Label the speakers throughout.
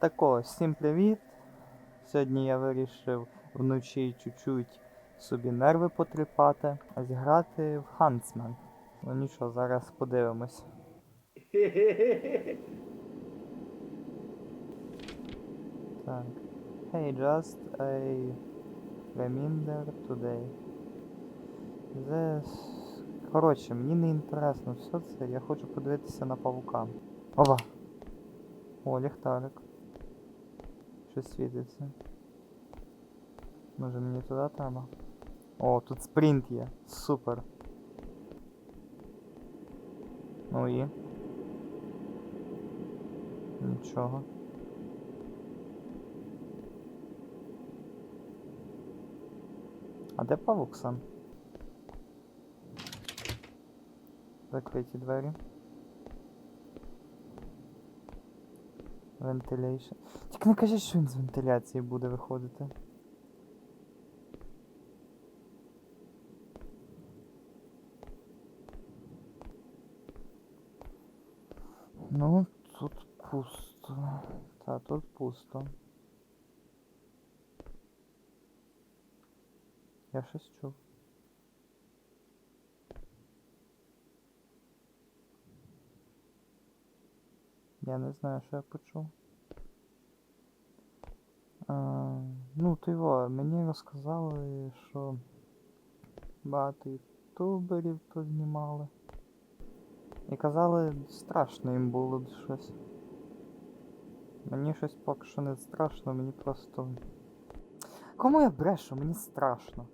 Speaker 1: Тако, всім привіт. Сьогодні я вирішив вночі чуть-чуть собі нерви потріпати, а зіграти в Huntsman. Ну нічого, зараз подивимось. Так. Hey, just a reminder today. This... Коротше, мені не інтересно все це, я хочу подивитися на павука. Ова! О, ліхтарик. Щось світиться. Може мені туди треба? О, тут спринт є. Супер. Ну і. Нічого. А де павук сам? Закриті двері. Ventilation. Тільки не кажіть, що він з вентиляції буде виходити. Ну, тут пусто. Та, тут пусто. Я щось чув. Я не знаю, що я почув. А, ну, то його, мені розказали, що багато ютуберів тут знімали. І казали, страшно їм було щось. Мені щось поки що не страшно, мені просто. Кому я брешу? Мені страшно.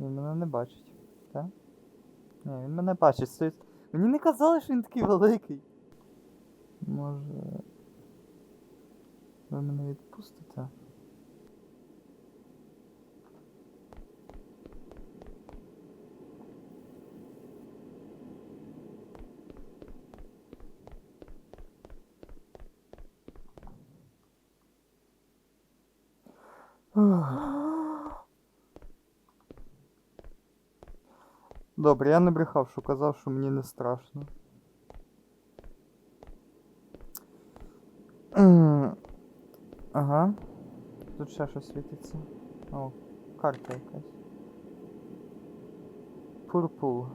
Speaker 1: Він мене не бачить, так? Ні, він мене бачить, стоїть. Мені не казали, що він такий великий. Може. Ви мене відпустите? Добре, я не брехав, що казав, що мені не страшно. Ага. Тут ще щось світиться. О, карта якась. Purple.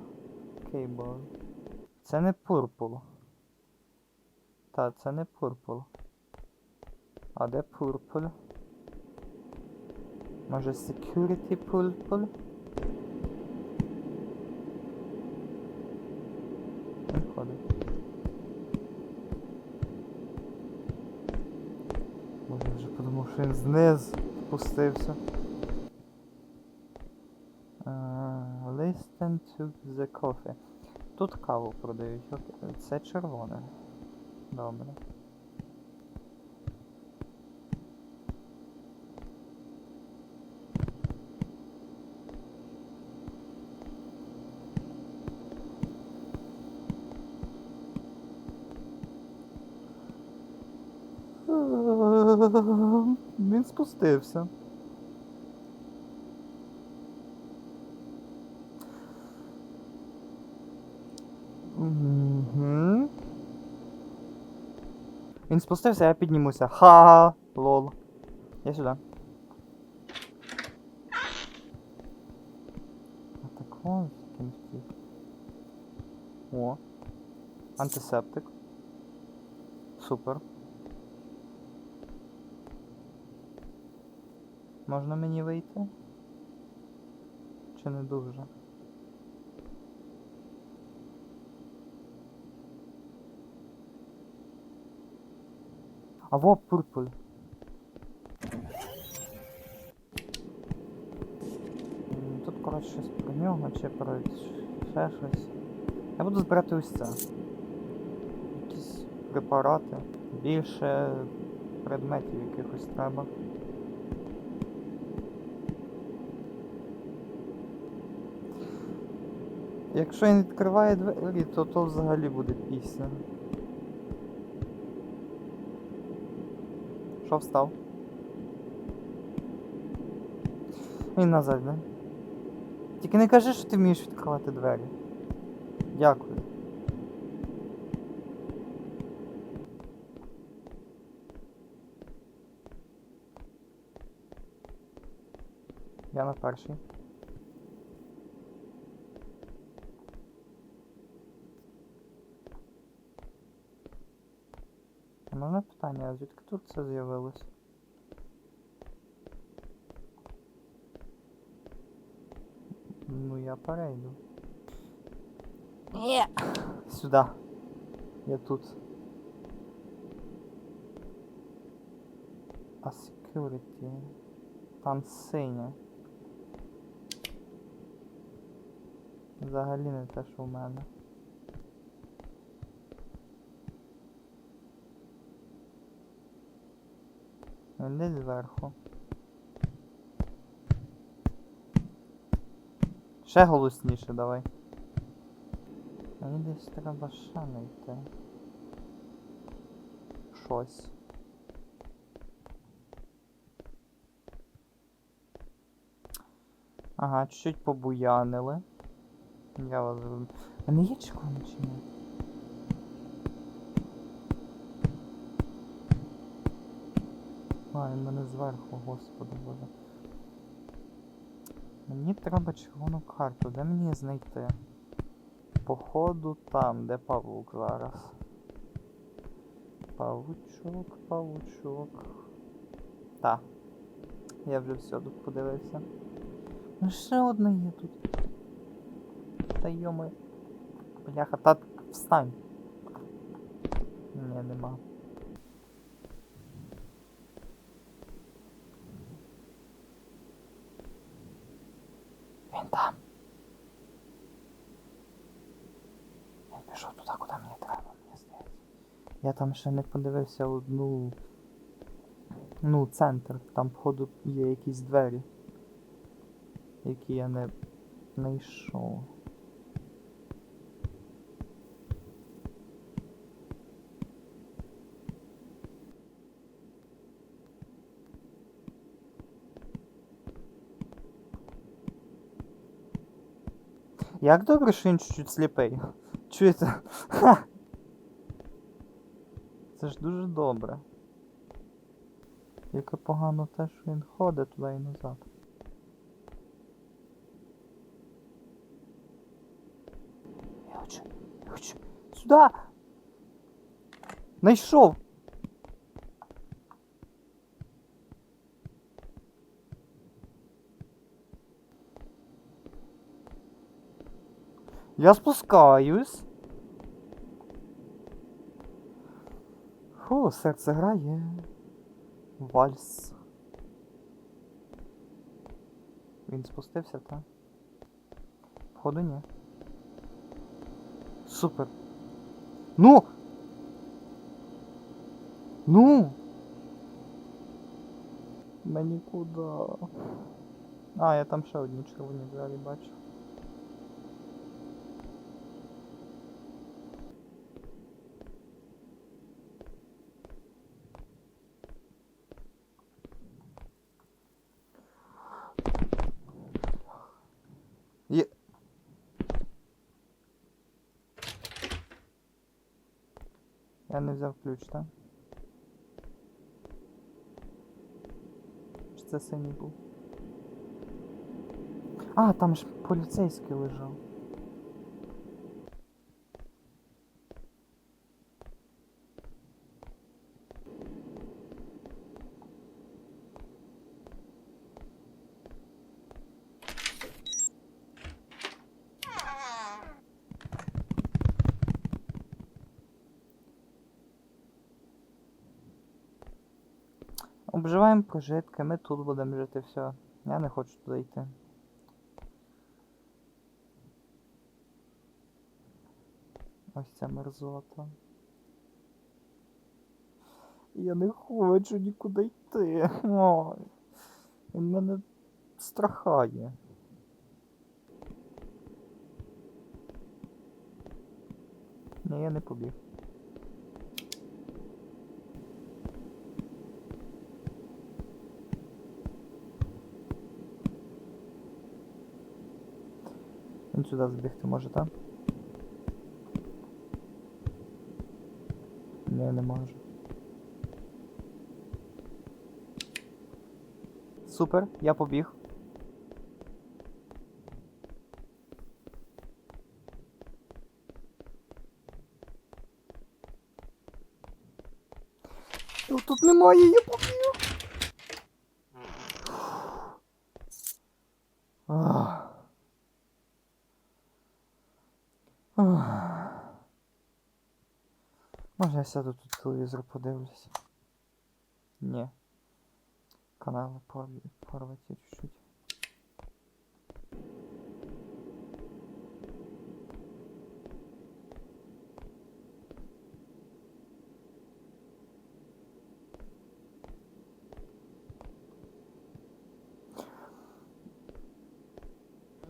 Speaker 1: Cable. Це не Purple. Та, це не Purple. А де Purple? Може Security Purple? Не Може вже подумав, що він зниз спустився. Uh, Listen to the coffee. Тут каву продають. Це червоне. Добре. Він спустився. Угу. Він спустився, я піднімуся. Ха! Лол. Я сюди. Ось ким. О. Антисептик. Супер. Можна мені вийти? Чи не дуже? А во пурпуль. Тут, коротше, щось про нього, чи про ще щось. Я буду збирати ось це. Якісь препарати. Більше предметів якихось треба. Якщо він відкриває двері, то то взагалі буде пісня. Що встав? Він назад, не? Тільки не кажи, що ти вмієш відкривати двері. Дякую. Я на перший. А можна питання, а звідки тут це з'явилось? Ну я перейду. Ні. Сюда. Я тут. А security. Там синє. Взагалі не те, що в мене. Він Десь зверху. Ще голосніше давай. Мені десь треба ще знайти. Щось. Ага, чуть-чуть побуянили. Я вас. А не є червоно чи ні? А, він мене зверху, господи боже. Мені треба червону карту, де мені знайти? Походу там, де павук зараз. Павучок, павучок. Та. Я вже все тут подивився. Ну ще одна є тут. Та йоми. Бляха, та встань. Ні, нема. Він там. Він пішов туди, куди мені треба, мені здається. Я там ще не подивився одну. Ну, центр. Там, походу, є якісь двері. Які я не знайшов. Як добре, що він чуть-чуть сліпий. Чуєте? Ха! Це ж дуже добре. Тільки погано те, що він ходить туди і назад. Я хочу. Я хочу. Сюди! Найшов! Я спускаюсь. Фу, серце грає. Вальс. Він спустився, так? Походу ні. Супер. Ну! Ну! Мені куди? А, я там ще одні червоні двері бачу. Є... Я не взяв ключ, так? Чи це синій був? А, там ж поліцейський лежав. Обживаємо пожитки, ми тут будемо жити, все. Я не хочу туди йти. Ось ця мерзота. Я не хочу нікуди йти. Він мене страхає. Ні, я не побіг. Він сюди збігти може, так? Не, не може. Супер, я побіг. Тут немає, я побіг! Ах. Ах. Може я сяду тут телевізор подивлюсь? Ні. Канали порв- порваті чуть-чуть.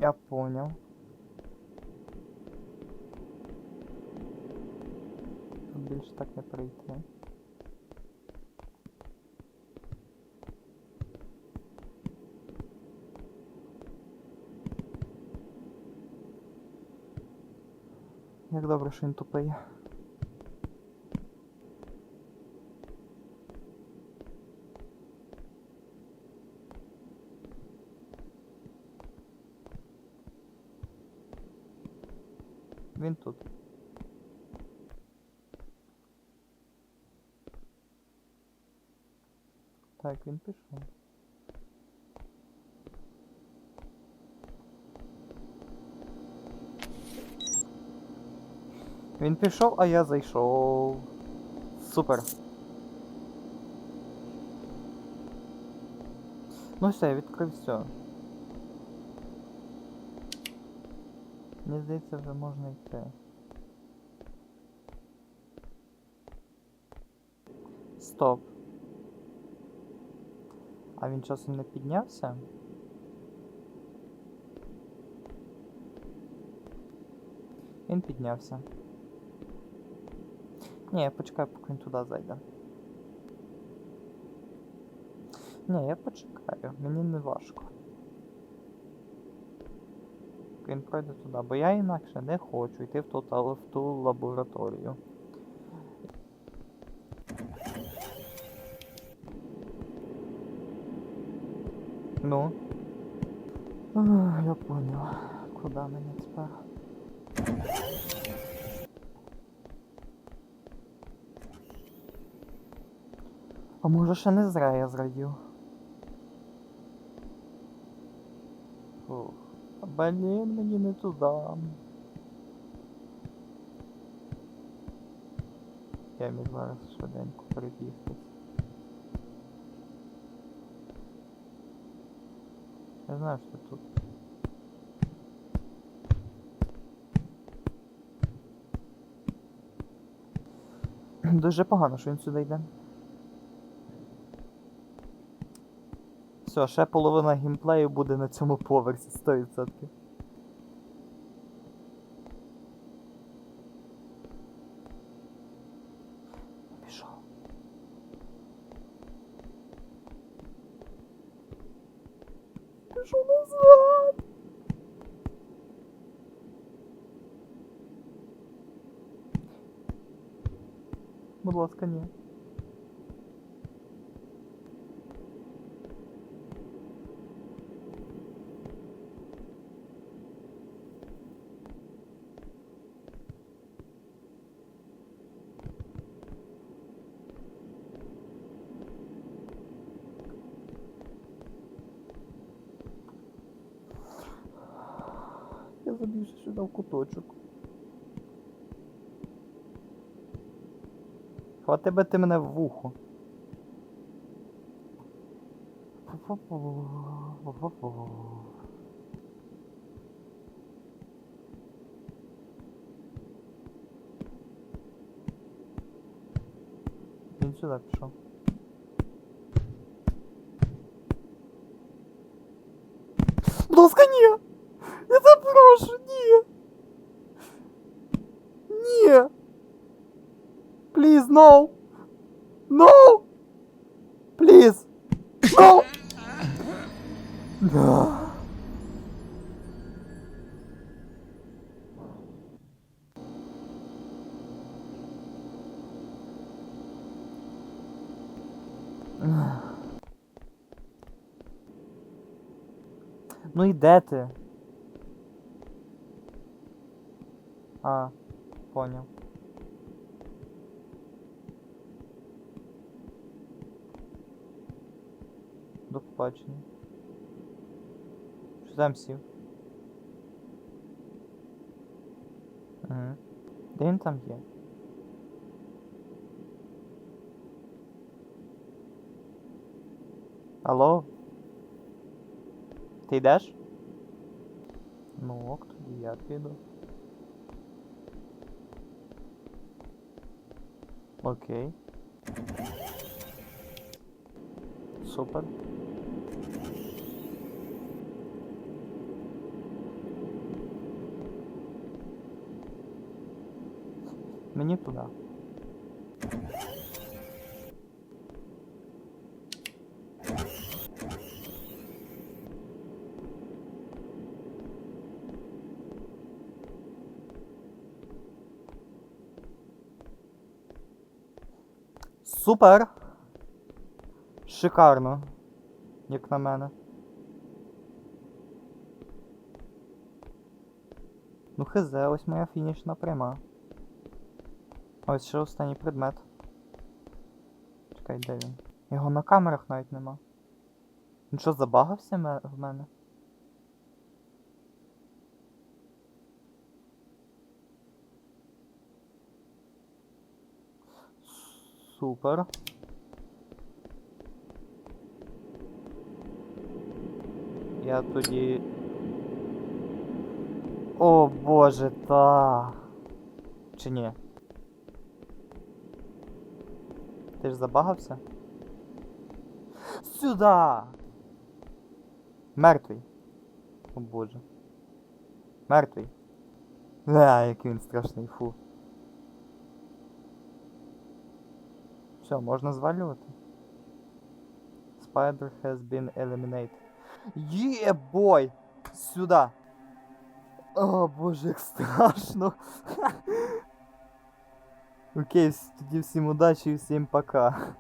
Speaker 1: Я понял. більше так не пройти. Як добре, що він тупий. Він тут. Так, він пішов. Він пішов, а я зайшов. Супер. Ну все, я відкрив все. Мені здається, вже можна йти. Стоп. А він часом не піднявся? Він піднявся. Ні, я почекаю, поки він туди зайде. Ні, я почекаю, мені не важко. Він пройде туди, бо я інакше не хочу йти в ту, в ту лабораторію. Ну. Ах, я понял. Куда мені тепер? А може ще не зря я зрадів. Блін, мені не туди. Я міг зараз швиденько перебігти. Я знаю, що тут. Дуже погано, що він сюди йде. Все, ще половина геймплею буде на цьому поверсі 100%. Будь ласка, ні. Я забився сюди в куточок. Хвати би ти мене в вухо. Він сюди пішов. Будь ласка, ні! Я тебе No! No! Please! No! no. Ну і де ти? А, поняв. До побачення. Що там сів? Угу. Де він там є? Алло? Ти йдеш? Ну ок, тоді я піду. Окей. Супер. Мені туди. Супер! Шикарно, як на мене. Ну хз, ось моя фінішна пряма. Ось ще останній предмет. Чекай, де він? Його на камерах навіть нема. Він що, забагався в мене? Супер. Я тоді. О боже, та. Чи ні? Ти ж забагався? Сюда! Мертвий. О боже. Мертвий. А, який він страшний, фу. Все, можна звалювати. Spider has been eliminated. Є, бой! Сюда! О, боже, як страшно. Окей, тоді всім удачі і всім пока.